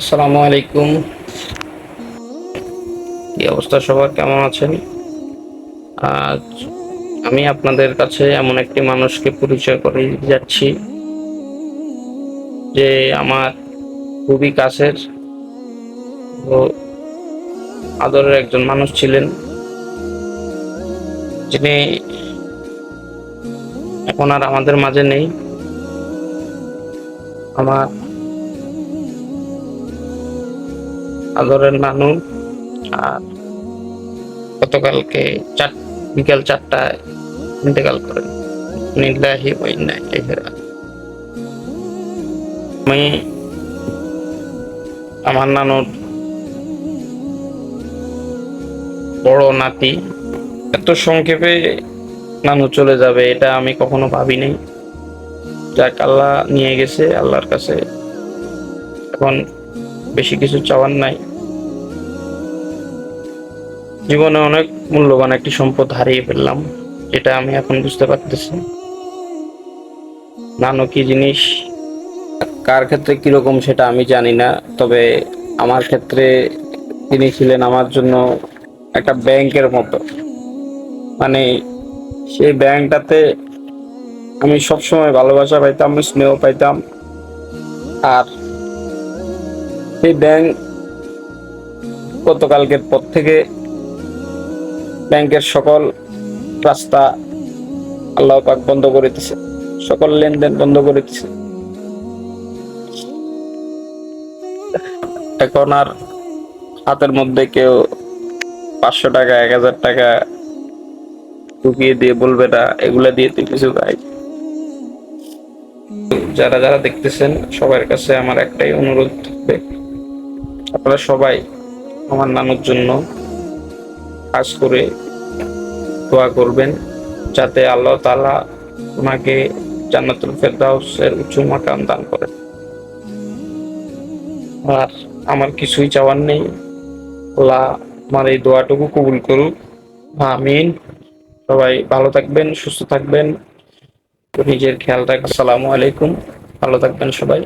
আসসালামু আলাইকুম। কি অবস্থা সবার? কেমন আছেন? আজ আমি আপনাদের কাছে এমন একটি মানুষকে পরিচয় করে যাচ্ছি যে আমার খুবই কাছের ও আদরের একজন মানুষ ছিলেন। যিনি এখন আর আমাদের মাঝে নেই। আমার আদরের নানু আর গতকালকে চার, বিকাল চারটায় ইন্তেকাল করেন ইলাইহি রাজিউন। আমি, আমার নানুর বড় নাতি, এত সংক্ষেপে নানু চলে যাবে, এটা আমি কখনো ভাবি ভাবিনি। যাক, আল্লাহ নিয়ে গেছে, আল্লাহর কাছে। এখন বেশি কিছু চাওয়ার নাই। জীবনে অনেক মূল্যবান একটি সম্পদ হারিয়ে ফেললাম, যেটা আমি এখন বুঝতে পারতেছি। নানো কি জিনিস? কার ক্ষেত্রে কীরকম সেটা আমি জানি না, তবে আমার ক্ষেত্রে তিনি ছিলেন আমার জন্য একটা ব্যাংকের মতো। মানে সেই ব্যাংকটাতে আমি সবসময় ভালোবাসা পাইতাম, স্নেহ পাইতাম, আর সেই ব্যাংক গতকালকের পর থেকে ব্যাংকের সকল রাস্তা আল্লাহ পাক বন্ধ করে দিছে। সকল লেনদেন বন্ধ করে দিছে। এখন আর হাতের মধ্যে কেউ পাঁচশো টাকা, এক হাজার টাকা ঢুকিয়ে দিয়ে বলবে না, এগুলা দিয়ে তুই কিছু খাই। যারা যারা দেখতেছেন, সবার কাছে আমার একটাই অনুরোধ থাকবে। আপনারা সবাই আমার নানুর জন্য কাজ করে দোয়া করবেন যাতে আল্লাহ তাআলা ওনাকে জান্নাতুল ফেরদাউসের উচ্চ মাকাম দান করেন। আর আমার কিছুই চাওয়ার নেই। আল্লাহ আমার এই দোয়াটুকু কবুল করুক। আমিন। সবাই ভালো থাকবেন, সুস্থ থাকবেন। নিজের খেয়াল রাখ আসসালামু আলাইকুম। ভালো থাকবেন সবাই।